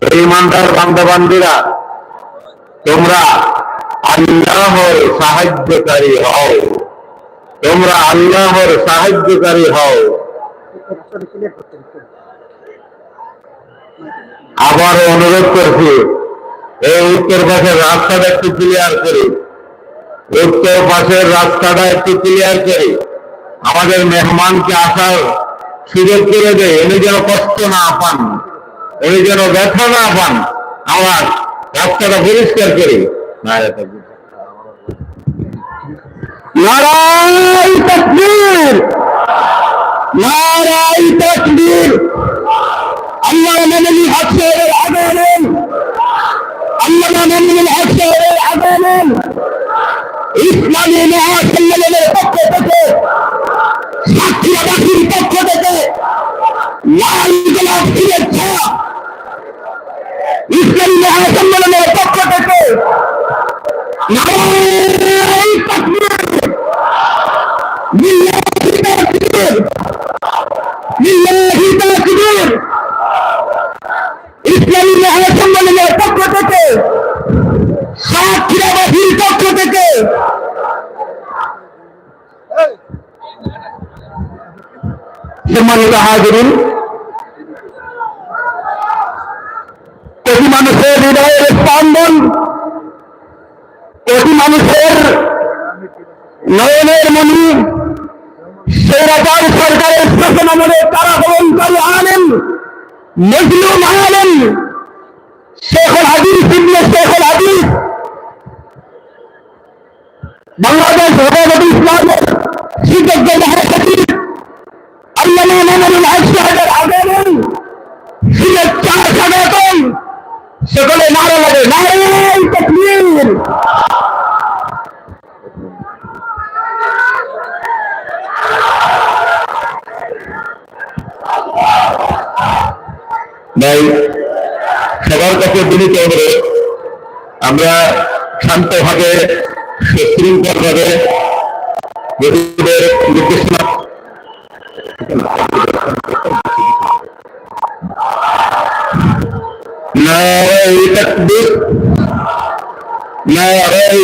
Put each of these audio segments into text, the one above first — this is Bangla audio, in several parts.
ইমানদার বান্ধবান্ধীরা তোমরা আল্লাহর সাহায্যকারী হও। তোমরা আল্লাহর সাহায্যকারী হও। আবার অনুরোধ করছি, এই উত্তর পাশের রাস্তাটা একটু ক্লিয়ার করি। উত্তর পাশের রাস্তাটা একটু ক্লিয়ার করি। আমাদের মেহমানকে আসার সুযোগ করে দেয়, উনি যেন কষ্ট না পান। উনি যেন ব্যথা না পান আমার রাস্তাটা পরিষ্কার করি। পক্ষ থেকে পক্ষ থেকে লাল গোলাপ শুভেচ্ছা ইসলামী মহাসম্মেলনের পক্ষ থেকে ইসলামী মহাসম্মেলনের পক্ষ থেকে সাক্ষীরাবাসীর পক্ষ থেকে। সম্মানিত হাজরিন। কোটি মানুষের হৃদয়ের স্পন্দন। মানুষের নয়নের মনি সৌরাচার সরকারের শাসন আমলে তারা বহনকারী আনেন মজলুম আলেন শেখুল হাদিস ইবনে শেখুল হাদিস বাংলাদেশ হেফাজত ইসলামের সুযোগ্য মহাসচিব আল্লামা মামুনুল হক সাহেবের আগমন শুভেচ্ছা স্বাগতম সকলে নারা লাগে নারায়ণ তকবীর ভাই, সবার কাছে বিনীত অনুরোধ, আমরা শান্তভাবে সুশৃঙ্খল ভাবে নিজেদের নির্দেশনা নারায় তাকবীর, নারায়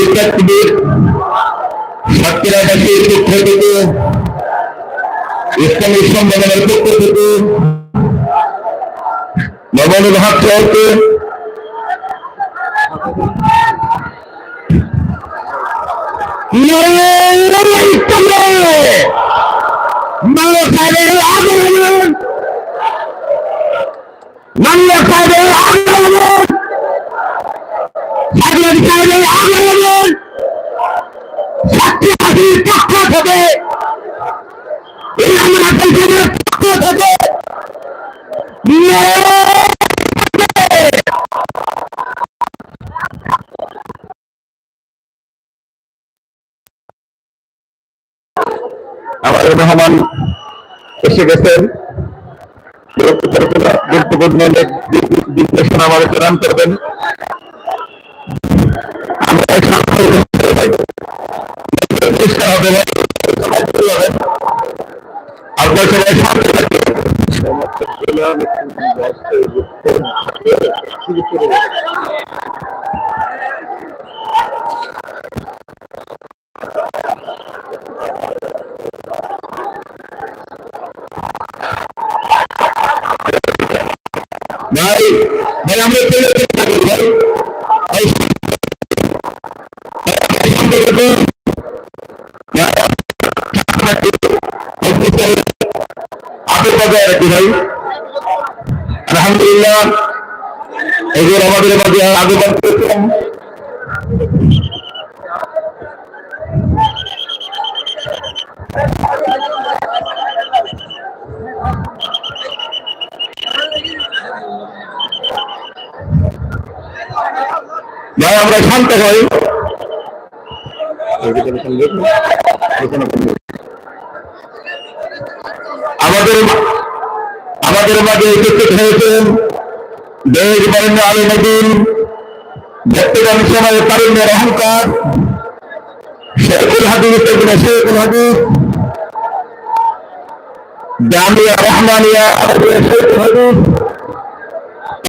পক্ষ থেকে হাসান সাহেবের পক্ষ থেকে। আমাদের মেহমান এসে গেছেন। গুরুত্বপূর্ণ করবেন। আপনার ভাই ভাই আমরা করি ভাই। আপনি ভাই আলহামদুলিল্লাহ এগুলো আমাদের মাঝে আবেদন ভাই, আমরা শান্ত হই। আমাদের আমাদের মাঝে উপস্থিত হয়েছেন দেশ বরেণ্য আলী নদীন বর্তমান সময়ে তারুণ্যের অহংকার, শেখুল হাদিস শেখুল হাদিস, জামিয়া রহমানিয়া শেখুল হাদিস